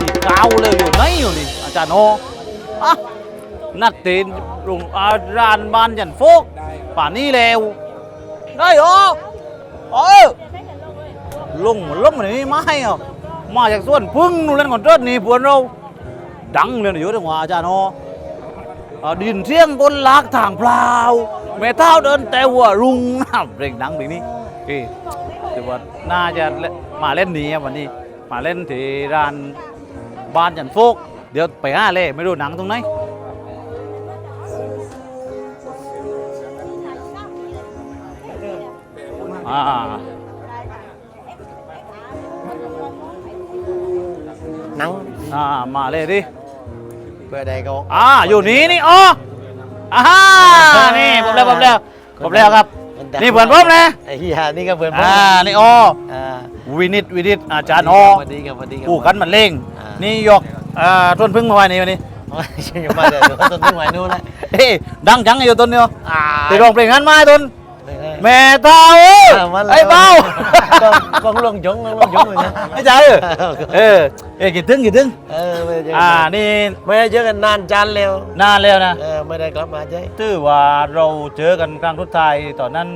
ทีเก้าเลยอยู่ไหนอยู่นี่อาจารย์โออะนัดเตีนโรงอาจารย์บ้านยันโฟกป่านนี้แล้วได้เหรอเออลงลงมานี่ไม่เหรอมาจากส่วนพึ่งนู่นเล่นคอนเสิร์ตนี่พวนเราดังเลยนะอยู่ตรงว่าอาจารย์โออ่าดินเสียงบนลากทางเปล่าแม่เท้าเดินแต่หัวรุงเพลงดังเพลงนี้เอ้แต่ว่าน่าจะเล่นมาเล่นนี้อะวันนี้มาเล่นที่ร้าน บ้านจันโฟก เดี๋ยวไปห้าเล่ไม่รู้หนังตรงไหนอ่าหนังอ่ามาเลยดิเพื่อใดก็อ่าอยู่นี่นี่อ๋ออ่าฮะนี่ผมแล้วผมแล้วผมแล้วครับนี่เพื่อนผมนะไอ้เหี้ยนี่ก็เพื่อนผมอ่านี่อ๋ออ่าวินิตวินิตอาจารย์อ๋อสวัสดีครับสวัสดีครับผู้กันมันเล่ง อ่านี่ยกอ่าต้นพึ่งมาไว้นี่วันนี้ใช่มาจากต้นไม้นู่นแหละเฮ้ดังจังอยู่ต้นเนี้ยอ่าตีร้องเพลงนั้นมาต้นไม่ได้แม่เท้าอ่ามันไอ้เบ้าก็กองลงจงกองลงจงเลยนะไม่ใช่เออเออเอ้ยกี่ถึงกี่ถึงเออไม่ได้เจออ่ากันนี่ไม่ได้เจอกันนานจานแล้วนานแล้วนะ เออไม่ได้กลับมาใช่ถือว่าเราเจอกันครั้งทุดท้ายตอนนั้น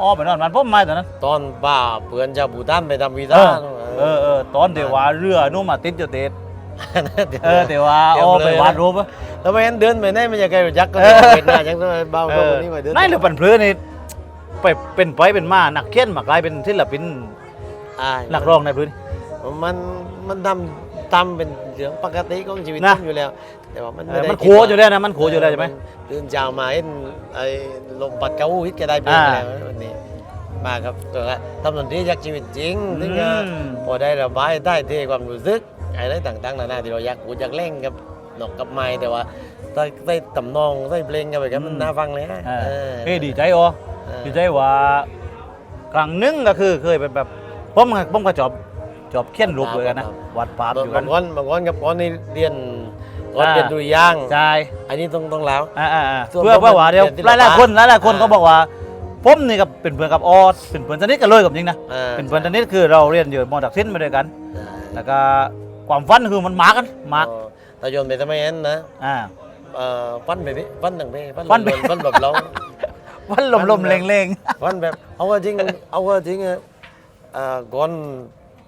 อ้อไปนอนมันพ่มไม้ตอนนั้น ตอนป้าเพื่อนชาวบูตันไปทำวีเอซ่าอ เออเออตอนเดี๋ยวว่าเรือนู่นมาติดอยู่เด็ดดี๋ยวเออแต่ว่าเดี๋ยวอ้อไปเลยนะวาดรูปอะแล้วไม่งั้นเดินไปไหนไม่ใช่ใครรู้จักก็เออเป็นหน้าจังเลยเบาเอก็อคนนี้มาเดินนั่นหรือปันเพลือนี่ไปเป็นไปเป็นมานักเขียนมากลายเป็นศิลปินอ่านักร้องในพื้นมันมันทำทำเป็นเรื่องปกติของชีวิตนะผมอยู่แล้ว แต่ว่ามันเอไม่อได้มันคิโคดว่าอยู่แล้วนะมันโคอยู่แล้วใช่ไหมตื่นเช้ามาเห็นไอ้ลมปัดเก้าฮิตก็ได้เพลงอ่าแล้ววันนี้ มาครับตัวก็ทำดนตรีจากชีวิตจริงอืมถึงจะพอได้ระบายได้เทความรู้สึกอะไรต่างๆนานาที่เราอยากพูดอยากเล่นกับนกกับไม้แต่ว่าได้ได้ตำนองได้เพลงกันไปกันมันน่าฟังเลยฮะเออเออ เฮ้ยดีใจอ๋อเออ ดีใจว่าครั้งหนึงก็คือเคยเป็นแบบผมก็ผมก็จอบจอบเขียนรูปเลยกันนะวัดภาพอยู่กับานงคนบางคนกับคนนี่เรียนก่อนอ่า เรียนดุริยางค์ใช่อันนี้ต้องต้องแล้ว อ่าอ่าอ่าส่วนเพื่อผมเพื่อว่าเดี๋ยวเรียนศิลหปะลายๆคนหลายๆคนอ่าก็บอกว่า ผมนี่ก็เป็นเพื่อนกับออสเป็นเพื่อนสนิทกันเลยกับจริงนะอ่าเป็นเพื่อนสนิทคือเราเรียนอยู่มอดักซินมาด้วยกัน แล้วก็ความฟันคือมันมากันมาร์กอ๋อแต่โยนไปทำไมนั้นนะอ่า เอ่อฟันไปพี่ฟันต่างไปฟันฟันไปลมๆฟันแบบเราฟันลมลมๆเลงฟันแบบเอาก็จริง เอาก็จริงอะเอ่อก่อน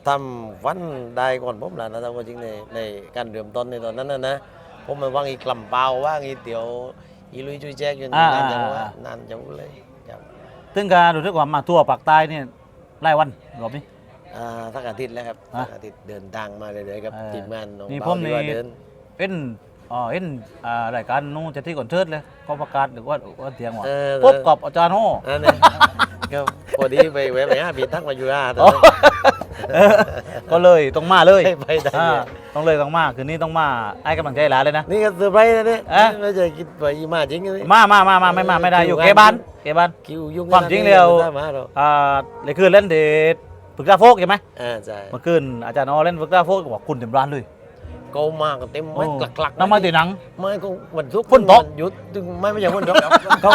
ทำฟันได้ก่อนผมแหละนะเอาก็จริงในในการเริ่มต้นในตอนนั้นนะนะผมมาว่างอีกลำเปล่าว่างอีเตี๋ยวอีลุยจุยแจ๊กอยู่นานจังวะนานจังเลย ครับๆซึ่งการดูด้วยความมาทั่วปากใต้นี่ไล่วันรอบนี้ อ่าสักอาทิตย์แล้วครับอะสักอาทิตย์เดินทางมาเรื่อยๆครับเออทีมงานน้องนี่เบาผมที่ว่านี่เดินเป็นอ๋อเห็นอ่ารายการนู้นจะที่ก่อนเทิดเลยเขาประกาศหรือว่าว่าเตียงว่าเออพบกับอาจารย์โฮนั่นเองก็พอดีไปแวะไปหาพี่ทักมาอยู่อะตอนอ๋อนั้น เออก็เลยต้องมาเลยไปได้อ่าเลยต้องเลยต้องมาคืนนี้ต้องมาให้กำลังใจหลานเลยนะ นี่ก็เซอร์ไพรส์นะเนี่ยเอ๊ะไม่ใช่คิดไปมาจริงเลยมามามามาไม่มาไม่ได้อยู่เกบ้าน เกบ้าน คิวยุ่งความจริงแล้ว ไม่ได้มาหรอกอ่าเลยคืนเล่นเดทฝึกดาโฟกใช่ไหมอ่าใช่เมื่อคืนอาจารย์นอเล่นฝึกดาโฟกบอกคุณเต็มร้านเลยก็มากันเต็มไม่กลักกลักๆน้ำมันตีหนัง ไม่ก็วันทุกฝนตก หยุดถึงไม่ไม่ใช่ฝนตกเขา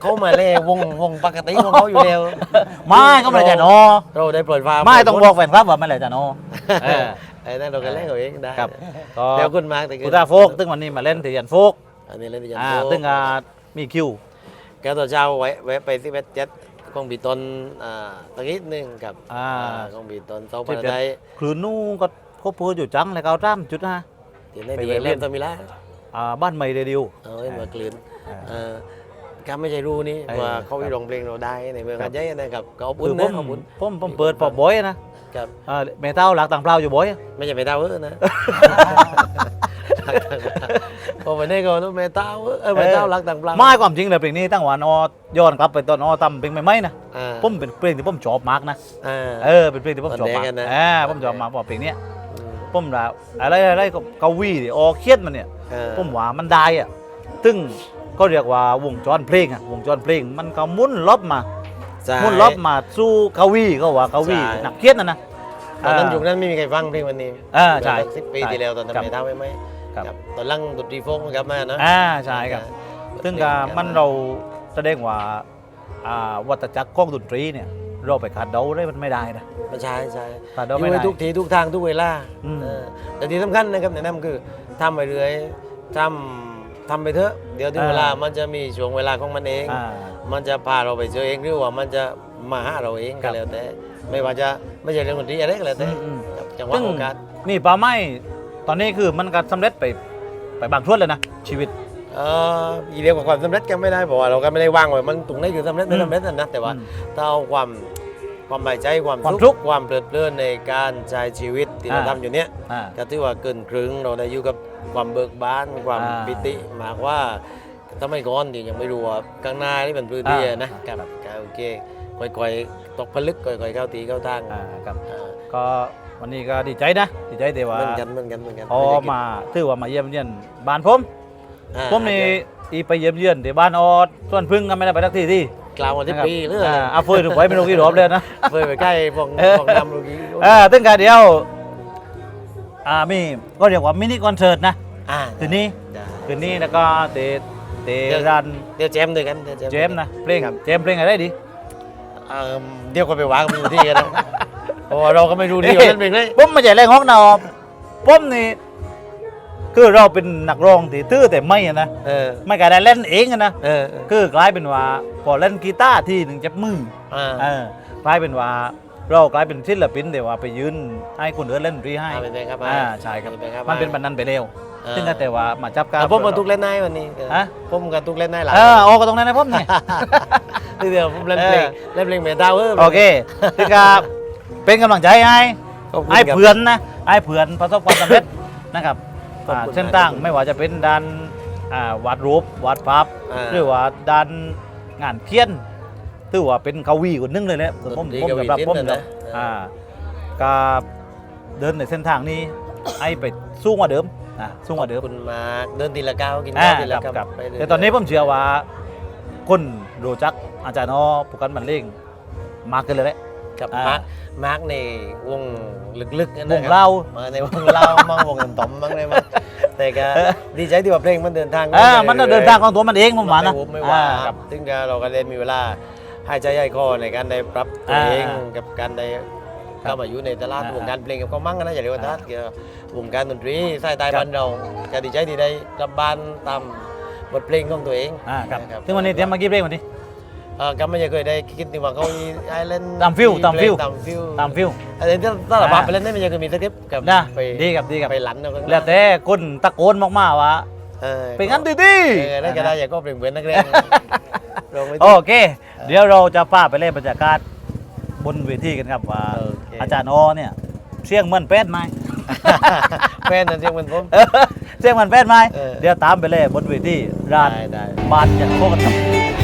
เขามาเลยวงวงปกติของเขาอยู่แล้วไม่ก็ไม่ได้อาจารย์นอเราได้ปล่อยฟ้าไม่ต้องบอกแฟนครับว่าไม่ได้อาจารย์นอเออ ไอ้นั่นเราก็เล่นเขาเองได้ครับก็ เดี๋ยวคุณมาร์กแต่ฝึกดาโฟกซึ่งวันนี้มาเล่นที่ยันโฟกอันนี้เล่นที่ยันอ่าโฟซึ่งอ่ามีคิว แกตัวเช้าไว้แวะไปที่เวทเจ็ตคงบีตนอ่าตะกี้หนึ่งกับอ่า คงบีตนเสาที่ปาเป็นได้คลืนนู่นก็คบเพออยู่จังเลยเก้าจ้ำจุดห้าที่ในไปที่เวทเล่นตัวมิล่าอ่าบ้านใหม่เรดิว เอาให้มากลืนอ่าเอ่อการไม่ใช่รู้นี่เออว่าเขาครัวิบร้องเพลงเราได้ในเมืองครักับนใหญ่นะครับก็อบคือุ่นอผนะมอบอุ่น ผมผมเปิดพอบ่อยนะครับ อ่าเมทัลหลักต่างเปล่าอยู่บ่อย ไม่ใช่เมตาเวอร์นะ พอไปนี่ก็นู้เมตาเวอร์เออเมตารักต่างปลาไม่ความจริงเลยเพลงนี้ตั้งหวานอย้อนกลับไปตอนอทำเพลงใหม่ๆนะอ่าผมเป็นเพลงที่ผมชอบมากนะอ่าเออเป็นเพลงที่ผมชอบมากตอนแรกอะนะอ่าผมชอบมากเพราะเพลงเนี้ยผมละอะไรอะไรก็กวีดิออเครียดมันเนี่ยอ่าผมว่ามันได้อะซึ่งเขาเรียกว่าวงจรเพลงอะวงจรเพลงมันก็หมุนลบมาใช่หมุนลบมาสู้กวีก็ว่ากวีใช่หนักเครียดนะนะตอนนั้นายุคนั้นไม่มีใครฟังเพลงวันนี้อ่าใช่สิบปีใช่ที่แล้วตอนนั้นครับเมตาไม่ไหม ครับครับตอนหลังดนตรีโฟกมันกลับมานะอ่าใช่ครับ ซึ่งก็มันเราแสดงว่าอ่าวัฏจักรของดนตรีเนี่ยเราไปขาดเดาได้มันไม่ได้นะไม่ใช่ใช่ขาดอเดายู่ไม่ในได้ทุกทีทุกทางทุกเวลาอืมเออแต่ที่สำคัญนะครับแนะนำคือทำไปเรื่อยทำทำไปเถอะเดี๋ยวถึงเวลามันจะมีช่วงเวลาของมันเองอ่ามันจะพาเราไปเจอเองหรือว่ามันจะมาหาเราเองครัก็บแล้วแต่ไม่ว่าจะไม่ใช่เรื่องดนตรีอะไรก็แล้วแต่อืมอืมครับจังหวะซึ่งโอกาสนี่ป่าไม้ ตอนนี้คือมันก็สำเร็จไปไปบางช่วงเลยนะชีวิต เอ่ออีเดียวกับความสำเร็จก็ไม่ได้เพราะว่าเราก็ไม่ได้วางไว้มันตรงไหนคือสำเร็จไม่อืมสำเร็จนั่นนะแต่ว่าอืมถ้าเอาความความใบใจความความสุทุขกข์ความเพลิดเพลินในการใช้ชีวิตที่เราอ่า ทำอยู่เนี้ยอ่า ก็ถือว่าเกินครึ่งเราได้อยู่กับความเบิกบานความอ่าปิติมากว่าถ้าไม่ก่อนที่ยังไม่รู้ว่าข้างหน้านี่เป็นพื้นที่อ่า นะอ่าครับก็โอเคค่อยๆตกผลึกค่อยๆเข้าตีเข้าทางอ่าครับ อ่า ก็ วันนี้ก็ดีใจนะดีใจแต่ว่าเหมือนกันเหมือนกันเหมือนกันพอไได้คิดมาถือว่ามาเยี่ยมเยียนบ้านผมอ่าผมนี่อีไปเยี่ยมเยียนที่บ้านออดส่วนพึ่งก็ไม่ได้ไปทักที่ที่กล่าววันที่นะครับปีเรื่อยอ่าเอาเฟยถูกไว้ไม่รู้กี่รอบเลยนะเฟยไปใกล้พวกเออพวกนำลูกนี้เออตึ้งการเดียวอ่ามีก็เรียกว่ามินิคอนเสิร์ตนะอ่าคืนนี้ได้คืนนี้แล้วก็เตะเตะเดี๋ยวรันเดี๋ยวแจมด้วยกันดี๋ยวเจมส์นะเพลงครับเจมส์เพลงอะไรดีเอ่อเดี๋ยวก็ไปวางกันอยู่ที่กัน นะเพราะว่าเราก็ไม่รู้ที่ว่าเล่นเพลงเลยผมมาจากแรงฮอกนอผมนี่คือเราเป็นนักร้องที่ตื้อแต่ไม่อะนะเออไม่กล้าได้เล่นเองอะนะเออเออคือกลายเป็นว่าพอเล่นกีตาร์ที่หนึ่งจับมืออ่าเออกลายเป็นว่าเรากลายเป็นศิลปินแต่ว่าไปยืนให้คนอื่นเล่นดนตรีให้อ่าเป็นไงครับอ่าใช่ครับเป็นไงครับมันเป็นบันนั้นไปเร็วอ่าซึ่งก็แต่ว่ามาจับการแต่ผมกับทุกเล่นได้วันนี้ฮะผมกับทุกเล่นได้หลายเออโอ้ก็ตรงนั้นนะผมนี่เดี๋ยวผมเล่นเพลงเออเล่นเพลงเมทัลเออโอเคซึ่งก็ เป็นกำลังใจให้ขอบคุณไอ้ครับเพื่อนนะไอ้เพื่อนประสบความสำเร็จ นะครับขอบอ่าคุณเส้นตั้งมากไม่ว่าจะเป็นด้านอ่าวาดรูปวาดภาพอ่าหรือว่าด้านงานเขียนถือว่าเป็นกวีคนหนึงเลยแหละผมผมดนตรีผมกวีสำหรับศิลป์ผมน่ะนะนะอ่าก็เดินในเส้นทางนี้ ไอ้ไปสูงกว่าเดิมนะสูงกว่าเดิขมอบคุณมากเดินทีละก้าวกินอ่าข้าวทีละครับก้าวครับไปเรื่ยๆแต่ตอนนี้ผมเชื่อว่าคนรู้จักอาจารย์นอผู้กันบรรเลงมากเกินเลยแหละ กับอ่า มาร์คมาร์คในวงลึกๆนั่นวนะงครับ เล่ามาในวงเล่ามั่งวงต่อมๆมั่งเลยมั้งแต่ก็ดีใจที่ว่าเพลงมันเดินทางอ่าไปมันรื่อยๆเดินทางของตัวมันเองผมหมานะไวุบไม่ว่าอ่าครับ ซึ่งก็เราก็ได้มีเวลาหายใจหายคอในการได้ปรับตัวอ่าเองกับการได้ครับเข้ามาอยู่ในตลาดอ่าวงการเพลงกับก็มั่งนะอย่าเรียกว่าตลาดเกี่ยวกับวงการดนตรีสายตายครับ บ้านเราก็ดีใจที่ได้กลับบ้านตามบทเพลงของตัวเองอ่าครับนะซึ่งวันนี้เตรียมมากี่เพลงวันนี้เอ่อ ก็ไม่เคยได้คิดที่ว่าเขาไอ้เล่นตามฟิลตามฟิลตามฟิลตามฟิลอันนี้ถ้าถ้าเราอ่าไปเล่นได้ไม่เคยมีสคริปต์กับนะไปดีครับดีครับไปหลันเอาข้างหน้าแล้วแต่คนตะโกนมากๆว่าออเป็นงั้นดีดีเออได้ก็ได้อย่าก็เป็นเหมือนนักเรียนลงไปโอเค เดี๋ยวเราจะพาไปเล่นบรรยากาศบนเวทีกันครับว่าโอเคอาจารย์อเนี่ยเสียงเหมือนแป้นไหมแฟนนั่นเองเหมือนผมเสียงเหมือนแป้นไหมเออเดี๋ยวตามไปเลยบนเวทีร้านได้ได้บานอย่างโคกกันครับ